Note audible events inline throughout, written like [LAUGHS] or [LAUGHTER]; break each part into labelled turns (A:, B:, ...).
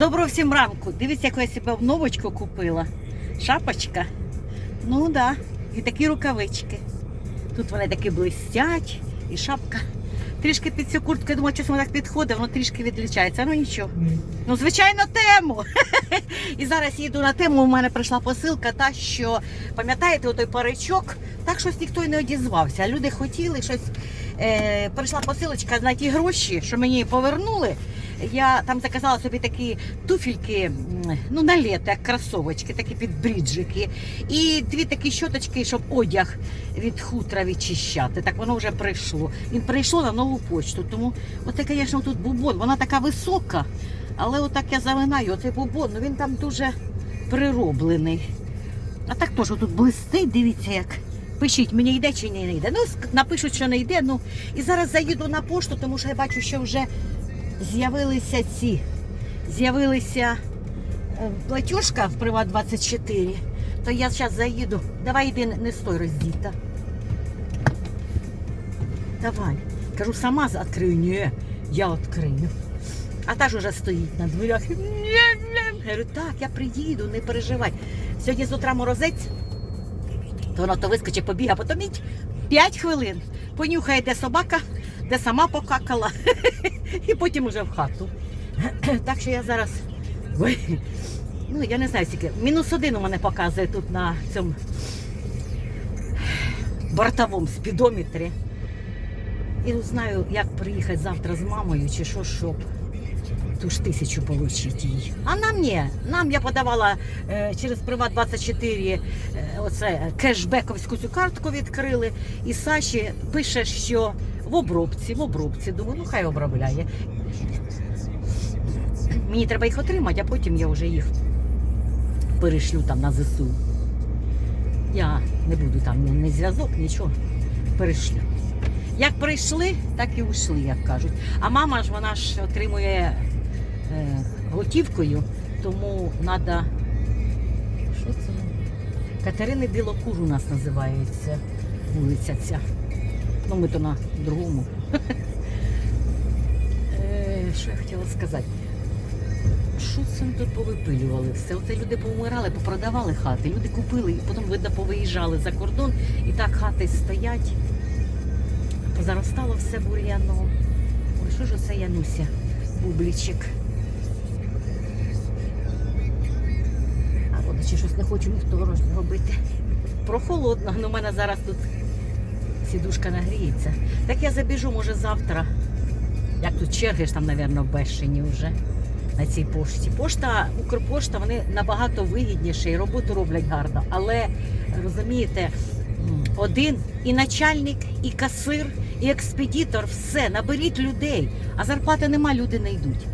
A: Доброго всім ранку. Дивіться, яку я себе в новочку купила. Шапочка. Ну да. І такі рукавички. Тут вони такі блистять, і шапка. Трішки під цю куртку, я думаю, що вона так підходить, воно трішки відлічається. Ну нічого. Ну, звичайно, тему. [LAUGHS] І зараз їду на тему. У мене прийшла посилка, та що пам'ятаєте, отой паричок, так щось ніхто й не одізвався. Люди хотіли щось. Е, прийшла посилочка на ті гроші, що мені повернули. Я там заказала собі такі туфельки, ну на літо, як кросовочки, такі під бріджики. І дві такі щоточки, щоб одяг від хутра відчищати. Так воно вже прийшло. Він прийшло на нову почту. Тому оце, звісно, тут бубон. Вона така висока, але отак я заминаю. Оцей бубон, ну він там дуже прироблений. А так теж тут блистить, дивіться як. Пишіть, мені йде чи не йде. Ну, напишуть, що не йде. Ну і зараз заїду на пошту, тому що я бачу, що вже з'явилися ці. З'явилися е, платіжка в Приват 24. То я зараз заїду. Давай йди, не стой роздіта. Давай. Кажу, сама відкрию. Ні, я відкрию. А та ж уже стоїть на дверях. Говорю, так, я приїду, не переживай. Сьогодні з утра морозець, то воно то вискочить, побіга, потім 5 хвилин. Понюхає, де собака, де сама покакала, і потім уже в хату. Так що я зараз. Ну я не знаю скільки. Мінус один у мене показує тут на цьому бортовому спідометрі. І знаю, як приїхати завтра з мамою чи що, щоб ту ж тисячу отримати їй. А нам ні. Нам я подавала е, через Приват 24 е, оце кешбековську цю картку відкрили. І Саші пише, що в обробці, в обробці. Думаю, ну хай обробляє. Мені треба їх отримати, а потім я вже їх перешлю там на ЗСУ. Я не буду там ні, ні зв'язок, нічого. Перешлю. Як прийшли, так і ушли, як кажуть. А мама ж вона ж отримує е, готівкою, тому треба. Що це? Катерини Білокур у нас називається вулиця ця. Ну, ми то на другому. [LAUGHS] Е, Що я хотіла сказати? Що це ми тут повипилювали все? Оце люди повмирали, попродавали хати. Люди купили і потім, видно, повиїжджали за кордон. І так хати стоять. Позаростало все бур'яном. Ой, що ж оце Януся? Бублічик. А родичі щось не хочу ніхто робити. Прохолодно, але у мене зараз тут сідушка нагріється. Так я забіжу, може, завтра. Як тут черги ж там, мабуть, бешені вже на цій пошті. Пошта, Укрпошта, вони набагато вигідніші і роботу роблять гарно. Але розумієте, один і начальник, і касир, і експедітор, все, наберіть людей, а зарплати нема, люди не йдуть.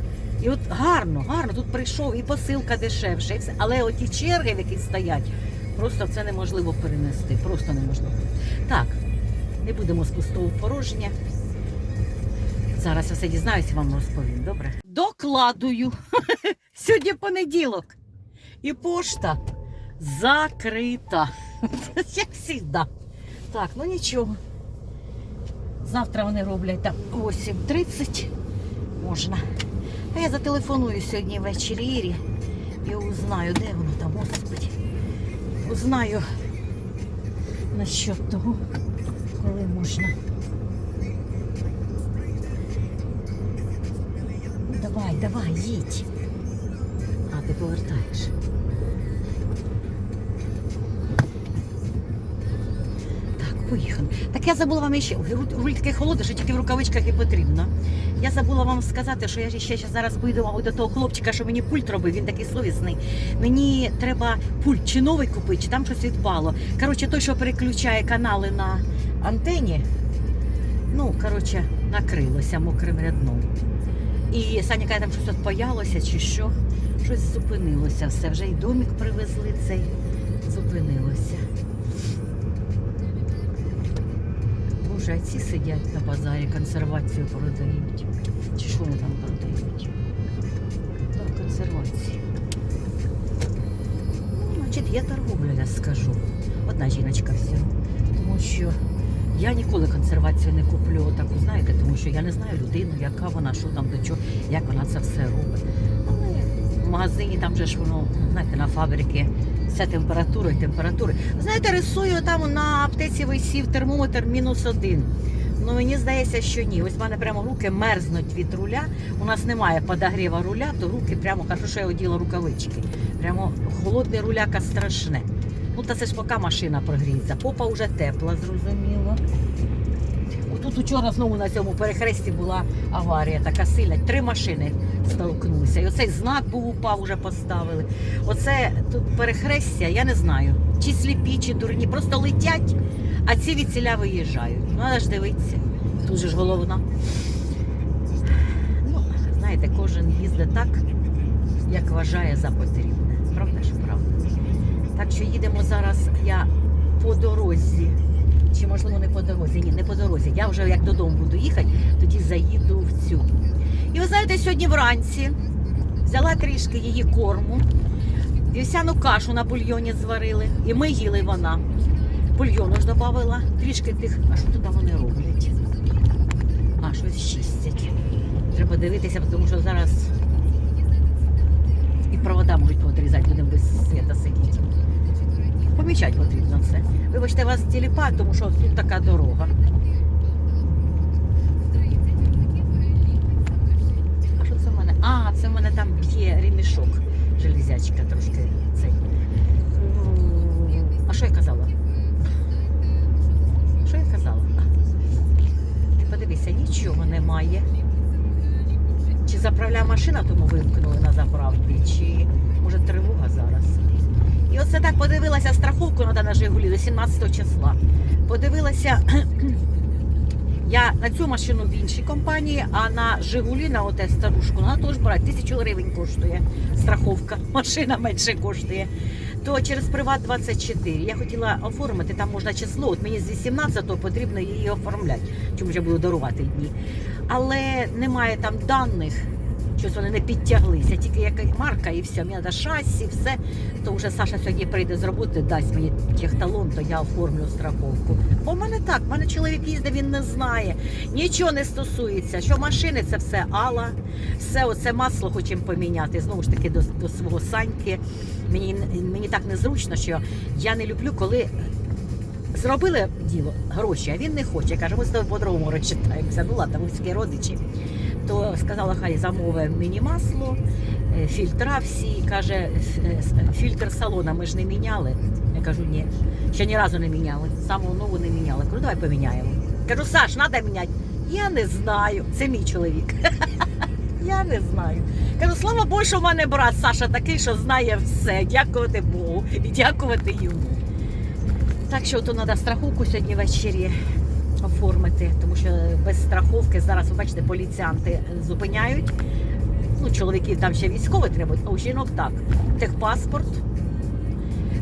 A: І от гарно, гарно, тут прийшов і посилка дешевша, і все. Але оті черги, в яких стоять, просто це неможливо перенести. Просто неможливо. Так, не будемо з пустого порожня. Зараз я все дізнаюся вам розповім, добре? Докладую. [LAUGHS] Сьогодні понеділок. І пошта закрита. [LAUGHS] Як завжди. Так, ну нічого. Завтра вони роблять там 8.30. Можна. А я зателефоную сьогодні ввечері Ірі і узнаю, де воно там, господи. Узнаю насчет того, коли можна. Ну, Давай, давай, їдь. А, ти повертаєш. Так, поїхали. Так я забула вам ще руль таке холодне, що тільки в рукавичках і потрібно. Я забула вам сказати, що я ще зараз поїду до того хлопчика, що мені пульт робив, він такий совісний. Мені треба пульт чи новий купити, чи там щось відпало. Коротше, той, що переключає канали на антені, ну, коротше, накрилося мокрим рядном. І Саня каже, там щось отпаялося чи що. Щось зупинилося все. Вже і домик привезли цей. Зупинилося. Боже, а ці сидять на базарі, консервацію продають. Чи що вони там продають? Так, консервацію. Ну, значить, є торговля, я скажу. Одна жіночка всього. Тому що я ніколи консервацію не куплю таку, знаєте, тому що я не знаю людину, яка вона, що там до чого, як вона це все робить. Але в магазині, там же ж воно, знаєте, на фабрики. Все температури, температури. Знаєте, рисую там на аптеці висів термометр мінус один. Ну мені здається, що ні. Ось в мене прямо руки мерзнуть від руля. У нас немає подогріва руля, то руки прямо хорошо, я оділа рукавички. Прямо холодне руляка страшне. Ну та це ж поки машина прогріється. Попа вже тепла, зрозуміло. Отут учора знову на цьому перехресті була аварія така сильна. Три машини столкнулися. І оцей знак був упав, вже поставили. Оце тут перехрестя, я не знаю, чи сліпі, чи дурні, просто летять, а ці від ціля виїжджають. Ну, треба ж дивитися. Тут же ж головна. Ну, знаєте, кожен їздить так, як вважає за потрібне. Правда ж? Так що їдемо зараз я по дорозі. Чи можливо не по дорозі? Ні, не по дорозі. Я вже як додому буду їхати, тоді заїду в цю. І ви знаєте, сьогодні вранці взяла трішки її корму, вівсяну кашу на бульйоні зварили, і ми їли вона. Бульйону ж додавала, трішки тих. А що туди вони роблять? А, щось чистять. Треба дивитися, тому що зараз і провода можуть поотрізати, будемо без світа сидіти. Помічати потрібно це. Вибачте, вас тіліпа, тому що тут така дорога. А що це в мене? А, це в мене там б'є ремішок. Железячка трошки цей. Ну, А що я казала? Що я казала? Ти подивися, нічого немає. Чи заправляє машина, тому вимкнули на заправці, чи може тривога зараз. І оце так подивилася страховку треба на Жигулі до 17 числа. Подивилася [CLEARS THROAT] я на цю машину в іншій компанії, а на Жигулі, на оте старушку, вона теж брати тисячу гривень коштує страховка. [LAUGHS] Машина менше коштує. То через Приват 24 я хотіла оформити, там можна число. От мені з 18-го потрібно її оформляти. Чому ж я буду дарувати дні. Але немає там даних. Щось вони не підтяглися, тільки яка марка і все. Мені треба шасі, все. То вже Саша сьогодні прийде з роботи, дасть мені техталон, то я оформлю страховку. Бо в мене так, в мене чоловік їздить, він не знає. Нічого не стосується. Що машини це все Алла, все оце масло хочемо поміняти. Знову ж таки, до, до свого саньки. Мені, мені так незручно, що я не люблю, коли. Зробили діло гроші, а він не хоче. Каже, ми з тобою по-другому розчитаємося. Ну ладно, вузькі родичі то сказала, хай замовить мені масло, е, фільтра всі. Каже, е, фільтр салона ми ж не міняли. Я кажу, ні, ще ні разу не міняли. Самого нову не міняли. Кажу, давай поміняємо. Кажу, Саш, треба міняти. Я не знаю. Це мій чоловік. [LAUGHS] Я не знаю. Кажу, слава Богу, що в мене брат Саша такий, що знає все. Дякувати Богу і дякувати йому. Так що то треба страховку сьогодні ввечері оформити, тому що без страховки зараз, ви бачите, поліціянти зупиняють. Ну, чоловіків там ще військові треба, а у жінок так. Техпаспорт,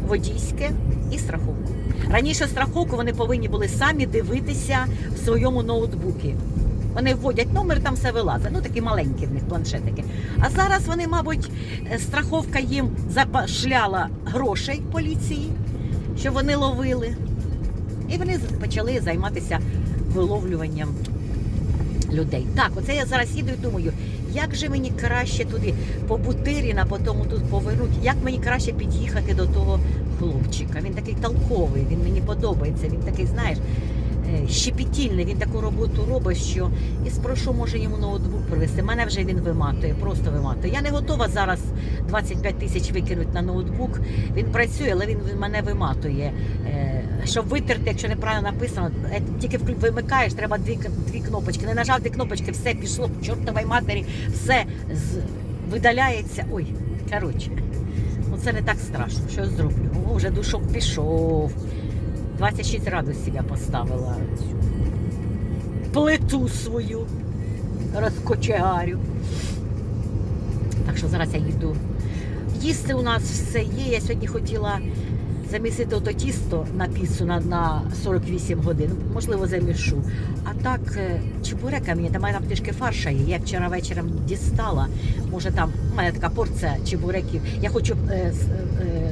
A: водійське і страховку. Раніше страховку вони повинні були самі дивитися в своєму ноутбуці. Вони вводять номер, там все вилазить. Ну такі маленькі в них планшетики. А зараз вони, мабуть, е, страховка їм запашляла грошей поліції, щоб вони ловили. І вони почали займатися виловлюванням людей. Так, оце я зараз їду і думаю, як же мені краще туди по Бутиріна, потім тут повернути, як мені краще під'їхати до того хлопчика. Він такий толковий, він мені подобається, він такий, знаєш, щепетільний, він таку роботу робить, що і спрошу, може йому ноутбук привезти. Мене вже він виматує, просто виматує. Я не готова зараз 25 тисяч викинути на ноутбук. Він працює, але він мене виматує. Е, Щоб витерти, якщо неправильно написано, е, тільки вимикаєш, треба дві, дві кнопочки. Не нажав дві кнопочки, все пішло к чортовій матері, все з, видаляється. Ой, коротше, ну це не так страшно. Що я зроблю? О, вже душок пішов. 26 градусів я поставила цю плиту свою розкочегарю. Так що зараз я їду. Їсти у нас все є. Я сьогодні хотіла замісити ото тісто на піцу на, на 48 годин. Можливо, замішу. А так, е, чебурека мені, там, мене там трішки фарша є. Я вчора вечором дістала. Може там у мене така порція чебуреків. Я хочу е, е,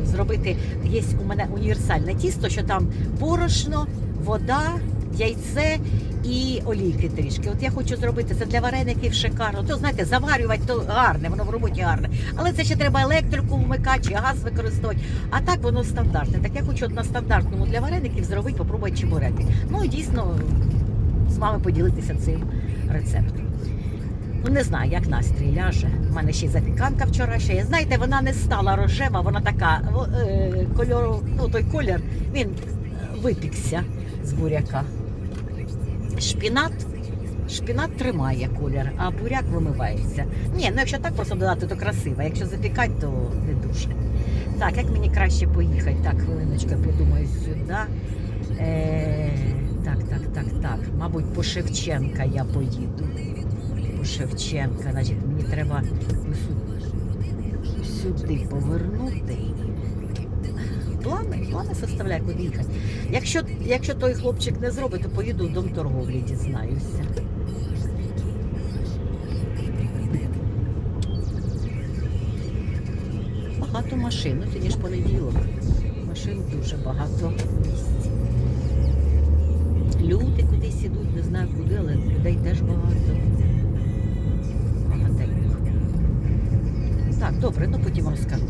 A: зробити. Є у мене універсальне тісто, що там борошно, вода яйце і олійки трішки. От я хочу зробити це для вареників шикарно. То знаєте, заварювати то гарне, воно в роботі гарне. Але це ще треба електрику вмикати чи газ використовувати. А так воно стандартне. Так я хочу от на стандартному для вареників зробити, попробувати чебуреки. Ну і дійсно з вами поділитися цим рецептом. Ну не знаю, як настрій ляже. У мене ще й запіканка вчора ще є. Знаєте, вона не стала рожева, вона така е, кольору, ну той колір, він випікся з буряка. Шпінат. Шпінат тримає колір, а буряк вимивається. Ні, ну якщо так просто додати, то красиво. Якщо запікати, то не дуже. Так, як мені краще поїхати? Так, хвилиночку, я подумаю сюди. Е, так, так, так, так. Мабуть, по Шевченка я поїду. По Шевченка. Значить, мені треба сюди повернути. Плани, плани составляю, куди їхати. Якщо, якщо той хлопчик не зробить, то поїду в дом торговлі, дізнаюся. Багато машин, ну сьогодні ж понеділок. Машин дуже багато місць. Люди кудись ідуть, не знаю куди, але людей теж багато. Багатенько. Так, добре, ну потім розкажу,